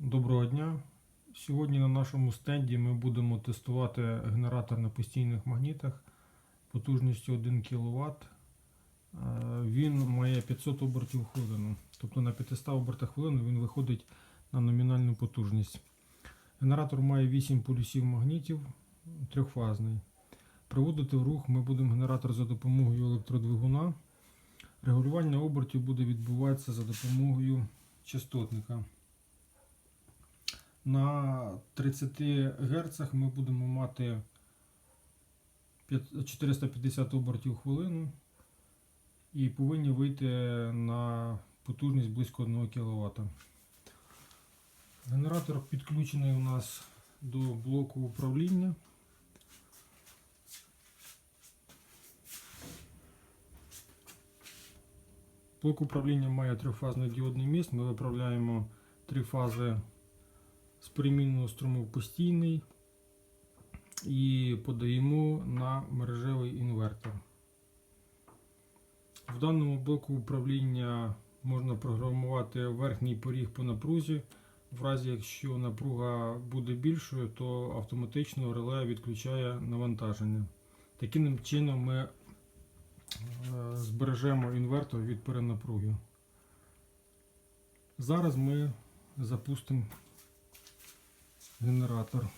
Доброго дня. Сьогодні на нашому стенді ми будемо тестувати генератор на постійних магнітах потужністю 1 кВт. Він має 500 обертів хвилину. Тобто на 500 обертах хвилину він виходить на номінальну потужність. Генератор має 8 полюсів магнітів, трьохфазний. Приводити в рух ми будемо генератор за допомогою електродвигуна. Регулювання обертів буде відбуватися за допомогою частотника. На 30 Гц ми будемо мати 450 обертів хвилину і повинні вийти на потужність близько 1 кВт. Генератор підключений у нас до блоку управління. Блок управління має трьохфазний діодний міст. Ми виправляємо три фази з перемінного струму в постійний і подаємо на мережевий інвертор. В даному блоку управління можна програмувати верхній поріг по напрузі. В разі якщо напруга буде більшою, то автоматично реле відключає навантаження. Таким чином ми е, збережемо інвертор від перенапруги. Зараз ми запустимо генератор.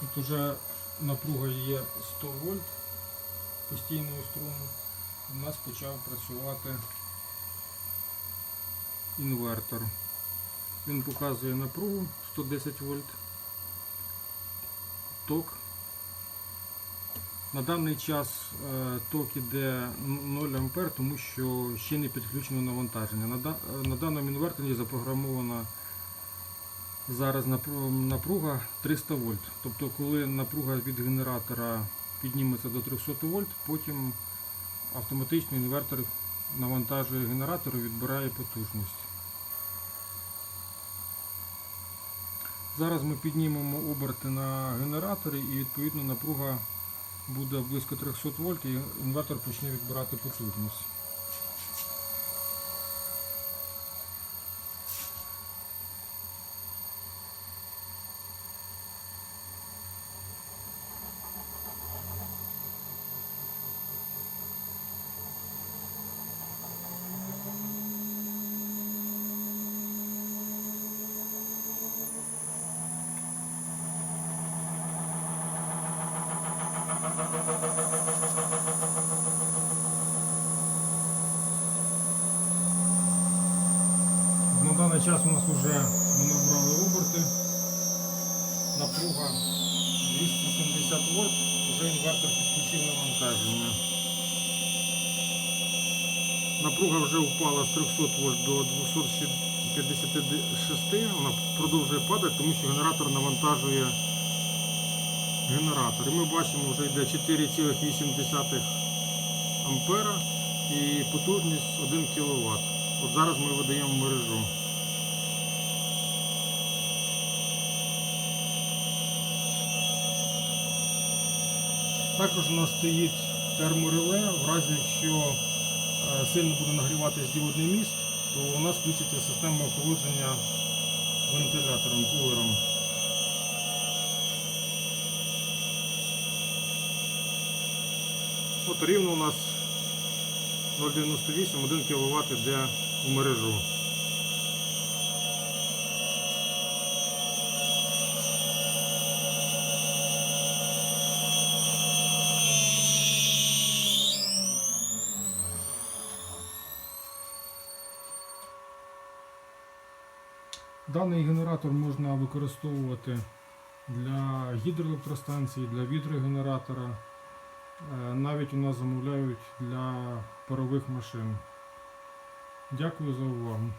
Тут уже напруга є 100 вольт постійного струму. У нас почав працювати інвертор. Він показує напругу 110 вольт. Ток. На даний час е, ток іде 0 А, тому що ще не підключено навантаження. На, да- на даному інверторі запрограмована зараз напруга 300 вольт. Тобто, коли напруга від генератора підніметься до 300 вольт, потім автоматично інвертор навантажує генератор і відбирає потужність. Зараз ми піднімемо оберти на генераторі і відповідно напруга буде близько 300 вольт і інвертор почне відбирати потужність. На даний час у нас вже ми набрали оберти. Напруга 270 вольт, вже інвертор підключив навантаження. Напруга вже впала з 300 вольт до 256, вона продовжує падати, тому що генератор навантажує генератор. І ми бачимо, вже йде 4,8 ампера і потужність 1 кВт. От зараз ми видаємо мережу. Також у нас стоїть термореле, в разі якщо е, сильно буде нагріватись діодний міст, то у нас включиться система охолодження вентилятором, кулером. От рівно у нас 0,98, 1 кВт йде у мережу. Даний генератор можна використовувати для гідроелектростанції, для вітрогенератора. Е, Навіть у нас замовляють для парових машин. Дякую за увагу.